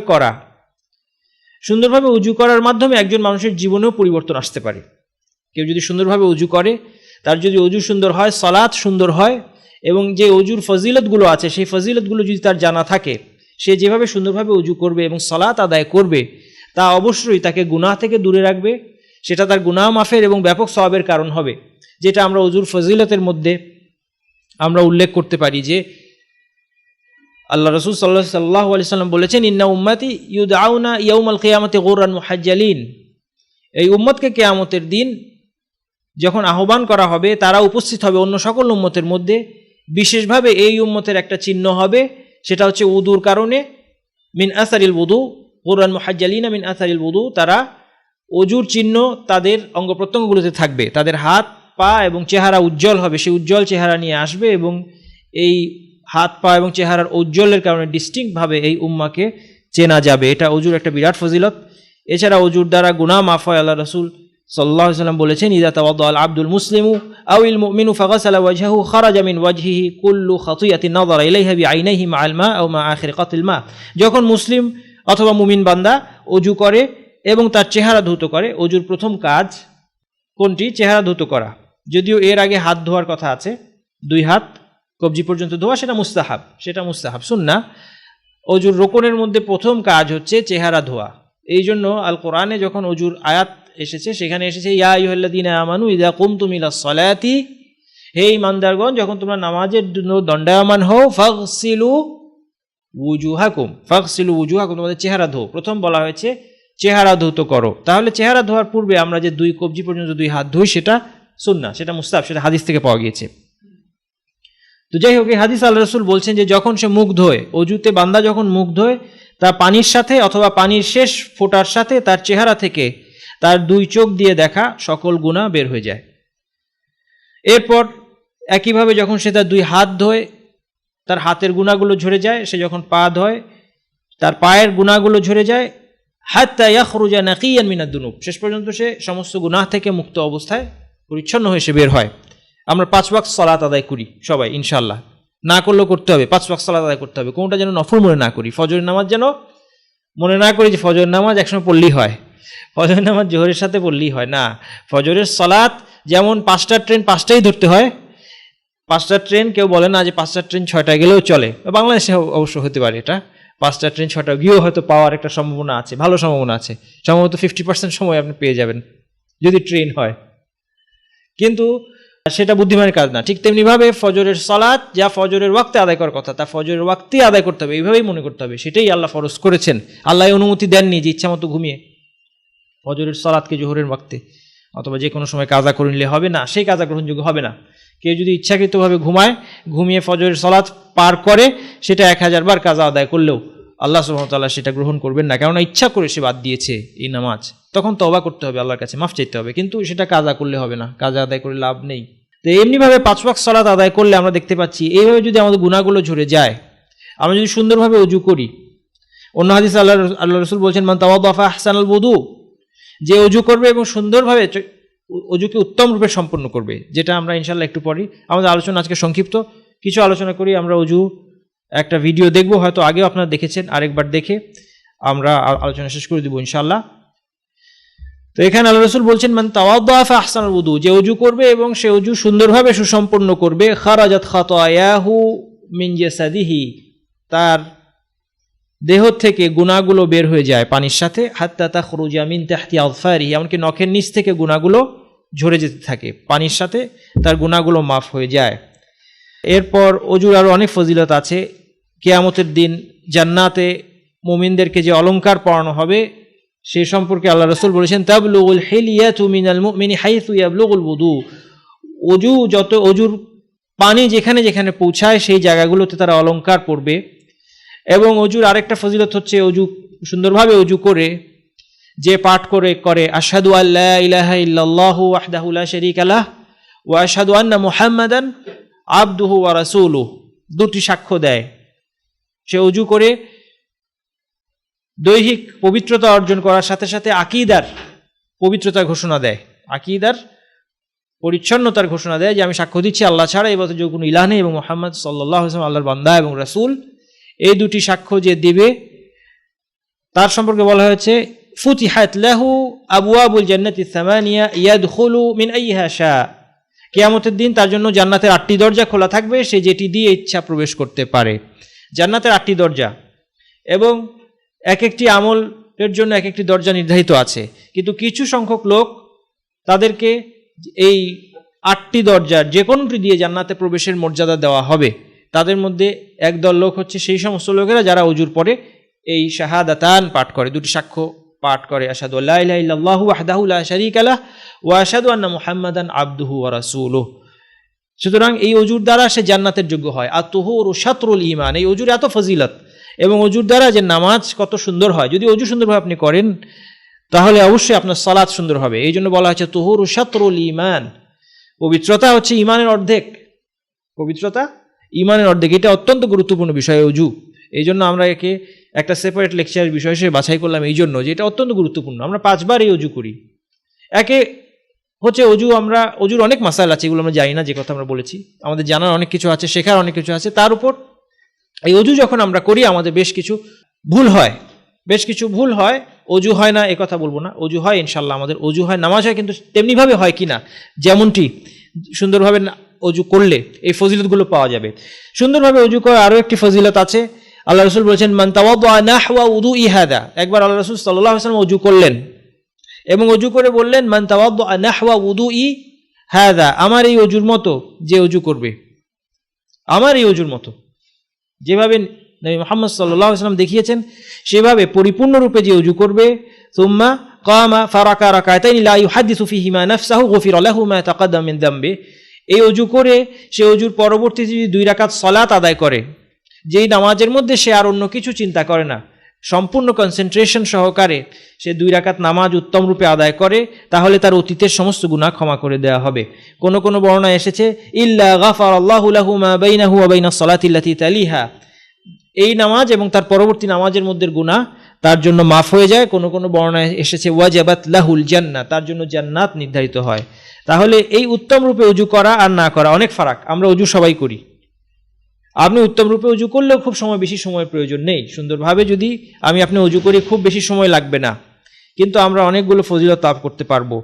করা। সুন্দরভাবে উজু করার মাধ্যমে একজন মানুষের জীবনেও পরিবর্তন আসতে পারে। কেউ যদি সুন্দরভাবে উজু করে, তার যদি অজু সুন্দর হয় সলাৎ সুন্দর হয়, এবং যে অজুর ফজিলতগুলো আছে, সেই ফজিলতগুলো যদি তার জানা থাকে, সে যেভাবে সুন্দরভাবে উজু করবে এবং সলাৎ আদায় করবে, তা অবশ্যই তাকে গুনাহ থেকে দূরে রাখবে। সেটা তার গুনাহ মাফের এবং ব্যাপক সবাবের কারণ হবে। যেটা আমরা অজুর ফজিলতের মধ্যে আমরা উল্লেখ করতে পারি যে আল্লাহ রসুল সাল্লাহ সাল্লাহ আলি সাল্লাম বলেছেন, ইন্না উম্মাতি ইউদ আউনা ইয়াউমাল কেয়ামতে গৌরান মুহাজ্জালিন। এই উম্মতকে কেয়ামতের দিন যখন আহ্বান করা হবে, তারা উপস্থিত হবে অন্য সকল উম্মতের মধ্যে। বিশেষভাবে এই উম্মতের একটা চিহ্ন হবে, সেটা হচ্ছে উদুর কারণে। মিন আসারিল বুদু কোরআন মুহাজ্জালিনা মিন আসারিল বধু তারা অজুর চিহ্ন তাদের অঙ্গ প্রত্যঙ্গগুলোতে থাকবে। তাদের হাত, পা এবং চেহারা উজ্জ্বল হবে। সেই উজ্জ্বল চেহারা নিয়ে আসবে এবং এই হাত পা এবং চেহারার উজ্জ্বলের কারণে ডিস্টিংভাবে এই উম্মাকে চেনা যাবে। এটা অজুর একটা বিরাট ফজিলত। এছাড়া অজুর দ্বারা গুনা মাফ হয় আল্লাহ রসুল সাল্লাহ সাল্লাম বলেছেন ইদা তাওয়াদ আল আব্দুল মুসলিমু আউল মুমিনু ফাগাসালা ওয়াজহাহু খারাজা মিন ওয়াজহিহি কুল্লু খাতুয়াতিন নাযারা ইলাইহা বিআইনাইহি মাআল মা আও মা আখির কাতিল মা। যখন মুসলিম অথবা মুমিন বান্দা অজু করে এবং তার চেহারা ধুত করে, অজুর প্রথম কাজ কোনটি? চেহারা ধুত করা। যদিও এর আগে হাত ধোয়ার কথা আছে, দুই হাত কবজি পর্যন্ত ধোয়া সেটা মুস্তাহাব সেটা মুস্তাহাব না অজুর রোকনের মধ্যে প্রথম কাজ হচ্ছে চেহারা ধোয়া। এই জন্য আল কোরআনে যখন অজুর আয়াত এসেছে, সেখানে এসেছে, ইয়া ইদা কুম সলায়াতি হে ইমানদারগণ যখন তোমরা নামাজের জন্য দণ্ডায়মান হও, ফাগসিলু উজুহাকুম ফাগসিলু উজুহাকুম, তোমাদের চেহারা ধো প্রথম বলা হয়েছে, চেহারা ধৌত করো তাহলে চেহারা ধোয়ার পূর্বে আমরা যে দুই কবজি পর্যন্ত দুই হাত ধুই, সেটা সুন্না, সেটা মুস্তাব সেটা হাদিস থেকে পাওয়া গিয়েছে। তো যাই হোক, এই হাদিস আল্লাহ রসুল বলছেন যে যখন সে মুখ ধোয়, অজুতে বান্দা যখন মুখ ধোয় তা পানির সাথে অথবা পানির শেষ ফোটার সাথে তার চেহারা থেকে তার দুই চোখ দিয়ে দেখা সকল গুণা বের হয়ে যায়। এরপর একইভাবে যখন সে তার দুই হাত ধোয়, তার হাতের গুণাগুলো ঝরে যায়, সে যখন পা ধোয়, তার পায়ের গুণাগুলো ঝরে যায়, হাত্তা ইয়াখরুজা নাকিয়ান মিনাদ্দুনুব শেষ পর্যন্ত সে সমস্ত গুনাহ থেকে মুক্ত অবস্থায় পরিচ্ছন্ন হয়ে সে বের হয়। আমরা পাঁচ ওয়াক্ত সলাত আদায় করি সবাই ইনশাল্লাহ না করলেও করতে হবে, পাঁচ ওয়াক্ত সলাত আদায় করতে হবে। কোনটা যেন নফল মনে না করি। ফজরের নামাজ যেন মনে না করি যে ফজরের নামাজ একসময় পড়লেই হয়। ফজরের নামাজ জোহরের সাথে পড়লেই হয়। না, ফজরের সলাৎ যেমন পাঁচটার ট্রেন পাঁচটাই ধরতে হয়। পাঁচটার ট্রেন কেউ বলে না যে পাঁচটার ট্রেন ছয়টায় গেলেও চলে। বাংলাদেশে অবশ্য হতে পারে এটা। পাঁচটা ট্রেন ছটা গিয়েও হয়তো পাওয়ার একটা সম্ভাবনা আছে, ভালো সম্ভাবনা আছে। সম্ভবত ফিফটি পার্সেন্ট সময় আপনি পেয়ে যাবেন, যদি ট্রেন হয়। কিন্তু সেটা বুদ্ধিমানের কাজ না। ঠিক তেমনিভাবে ফজরের সলাৎ যা ফজরের ওয়াক্তে আদায় করার কথা, তা ফজরের ওয়াক্তেই আদায় করতে হবে, এইভাবেই মনে করতে হবে। সেটাই আল্লাহ ফরজ করেছেন। আল্লাহ অনুমতি দেননি যে ইচ্ছা মতো ঘুমিয়ে ফজরের সলাৎকে জোহরের ওয়াক্তে, অথবা যে কোনো সময় কাজা করে নিলে হবে না, সেই কাজা গ্রহণযোগ্য হবে না। কেউ যদি ইচ্ছাকৃতভাবে ঘুমায়, ঘুমিয়ে ফজরের সলাৎ পার করে, সেটা এক হাজার বার কাজা আদায় করলেও আল্লাহ সুহামতাল্লাহ সেটা গ্রহণ করবেন না। কেননা ইচ্ছা করে সে বাদ দিয়েছে এই নামাজ। তখন তবা করতে হবে আল্লাহর কাছে, মাফ চাইতে হবে। কিন্তু সেটা কাজা করলে হবে না। কাজা আদায় করে লাভ নেই। তো এমনিভাবে পাঁচ পাক সলাৎ আদায় করলে আমরা দেখতে পাচ্ছি, এইভাবে যদি আমাদের গুণাগুলো ঝরে যায়, আমরা যদি সুন্দরভাবে উজু করি, অন্য হাদিস আল্লাহ আল্লাহ রসুল বলছেন, মান তাওয়াফা হাসান আল বধু যে উজু করবে এবং সুন্দরভাবে অজুকে উত্তম রূপে সম্পন্ন করবে, যেটা আমরা ইনশাল্লাহ একটু পরই, আমাদের আলোচনা আজকে সংক্ষিপ্ত। কিছু আলোচনা করি, আমরা অজু একটা ভিডিও দেখব, হয়তো আগেও আপনারা দেখেছেন, আরেকবার দেখে আমরা আলোচনা শেষ করে দেবো ইনশাল্লাহ তো এখানে আল্লাহ রসুল বলছেন মানে তাওয়াদ্দাফা আহসানুল উদু যে অজু করবে এবং সে অজু সুন্দরভাবে সুসম্পন্ন করবে, খারাজাত খাতায়াহু মিন জাসাদিহি তার দেহ থেকে গুণাগুলো বের হয়ে যায় পানির সাথে, হাত্তা তা খরুজা মিন তাহতি আলফারি এমনকি নখের নিচ থেকে গুণাগুলো ঝরে যেতে থাকে, পানির সাথে তার গুণাগুলো মাফ হয়ে যায়। এরপর অজুর আরও অনেক ফজিলত আছে কেয়ামতের দিন জান্নাতে মুমিনদেরকে যে অলঙ্কার পড়ানো হবে, সে সম্পর্কে আল্লাহ রসুল বলেছেন, তাবলুগুল হেলিয়াতু মিনাল মুমিনি হাইসু ইয়াবলুগুল বুদু অজু যত অজুর পানি যেখানে যেখানে পৌঁছায়, সেই জায়গাগুলোতে তারা অলঙ্কার পড়বে এবং অজুর আরেকটা ফজিলত হচ্ছে অজু সুন্দরভাবে অজু করে, যে পাঠ করে করে, আশহাদু আল্লাহ ইলাহা ইল্লাল্লাহু ওয়াহদাহু লা শারীকা লাহ ওয়া আশহাদু আন্না মুহাম্মাদান আবদুহু ওয়া রাসূলুহু দুটি সাক্ষ্য দেয়। সে অজু করে দৈহিক পবিত্রতা অর্জন করার সাথে সাথে আকিদার পবিত্রতার ঘোষণা দেয়। আকিদার পরিচ্ছন্নতার ঘোষণা দেয় যে আমি সাক্ষ্য দিচ্ছি আল্লাহ ছাড়া, এই বছর কোনো ইলাহ নেই এবং মোহাম্মদ সাল্লাহ আল্লাহর বান্দা এবং রাসুল, এই দুটি সাক্ষ্য যে দেবে, তার সম্পর্কে বলা হয়েছে, ফুতিহাত লাহু আবুয়াবুল জান্নাতি সামানিয়া ইয়াদখুলু মিন আইহা শা কেয়ামতের দিন তার জন্য জান্নাতের আটটি দরজা খোলা থাকবে, সে যেটি দিয়ে ইচ্ছা প্রবেশ করতে পারে। জান্নাতের আটটি দরজা। এবং এক একটি আমলের জন্য এক একটি দরজা নির্ধারিত আছে। কিন্তু কিছু সংখ্যক লোক তাদেরকে এই আটটি দরজার যে কোনোটি দিয়ে জান্নাতে প্রবেশের মর্যাদা দেওয়া হবে। তাদের মধ্যে একদল লোক হচ্ছে সেই সমস্ত লোকেরা যারা অজুর পরে এই শাহাদাতান পাঠ করে। দুটি সাক্ষ্য পাঠ করে আসাদু আল্লাহ লা শারীকা লাহ ওয়া আশহাদু আন্না মুহাম্মাদান আবদুহু ওয়া সুতরাং এই অজুর দ্বারা সে জান্নাতের যোগ্য হয়। আর তুহুর শাতরুল ইমান এই অজুর এত ফজিলত এবং অজুর দ্বারা যে নামাজ কত সুন্দর হয়। যদি অজু সুন্দরভাবে আপনি করেন, তাহলে অবশ্যই আপনার সালাদ সুন্দর হবে। এই জন্য বলা হয়েছে তুহুর শাতরুল ইমান পবিত্রতা হচ্ছে ইমানের অর্ধেক। পবিত্রতা ইমানের অর্ধেক। এটা অত্যন্ত গুরুত্বপূর্ণ বিষয় অজু। এই জন্য আমরা একে একটা সেপারেট লেকচারের বিষয় হিসেবে বাছাই করলাম, এই জন্য যে এটা অত্যন্ত গুরুত্বপূর্ণ। আমরা পাঁচবার এই অজু করি। একে হচ্ছে অজু আমরা, অজুর অনেক মাসাইল আছে, এগুলো আমরা জানি না, যে কথা আমরা বলেছি। আমাদের জানার অনেক কিছু আছে, শেখার অনেক কিছু আছে। তার উপর এই অজু যখন আমরা করি, আমাদের বেশ কিছু ভুল হয়। বেশ কিছু ভুল হয়, অজু হয় না, এ কথা বলব না। অজু হয় ইনশাল্লাহ আমাদের অজু হয়, নামাজ হয়, কিন্তু তেমনিভাবে হয় কি না? যেমনটি সুন্দরভাবে অজু করলে এই ফজিলতগুলো পাওয়া যাবে। সুন্দরভাবে অজু করার আরও একটি ফজিলত আছে। আল্লাহ রসুল বলেছেন, মান নাহওয়া উদু ইহাদা একবার আল্লাহ রসুল সাল্লাহ আসলাম অজু করলেন। এবং অজু করে বললেন, মান নাহওয়া উদু ই হাদা, আমার এই অজুর মতো যে অজু করবে। আমার এই অজুর মতো। যেভাবে মোহাম্মদ সাল্লাহ আসলাম দেখিয়েছেন, সেভাবে পরিপূর্ণরূপে যে অজু করবে, সুম্মা কামা ফারাকা রাকাতাইনি লা ইউহাদ্দিসু ফিহিমা নাফসাহু গফির লাহু মা তাকাদ্দাম মিন দামবে। এই অজু করে সে অজুর পরবর্তীতে যদি দুই রাকাত সলাত আদায় করে, যেই নামাজের মধ্যে সে আর অন্য কিছু চিন্তা করে না সম্পূর্ণ কনসেন্ট্রেশন সহকারে সে দুই রাকাত নামাজ উত্তম রূপে আদায় করে, তাহলে তার অতীতের সমস্ত গুনাহ ক্ষমা করে দেওয়া হবে। কোন কোন বর্ণনা এসেছে, ইল্লা গাফার আল্লাহু লাহু মা বাইনাহু ওয়া বাইনাস তালিহা। এই নামাজ এবং তার পরবর্তী নামাজের মধ্যে গুনাহ তার জন্য মাফ হয়ে যায়। কোনো কোনো বর্ণায় এসেছে, ওয়াজাবাত লাহুল জান্নাত তার জন্য জান্নাত নির্ধারিত হয়। তাহলে এই উত্তম রূপে উজু করা আর না করা অনেক ফারাক। আমরা উজু সবাই করি। আপনি উত্তম রূপে উজু করলেও খুব সময় বেশি সময়ের প্রয়োজন নেই। সুন্দরভাবে যদি আমি আপনি উজু করি, খুব বেশি সময় লাগবে না। কিন্তু আমরা অনেকগুলো ফজিলত লাভ করতে পারব।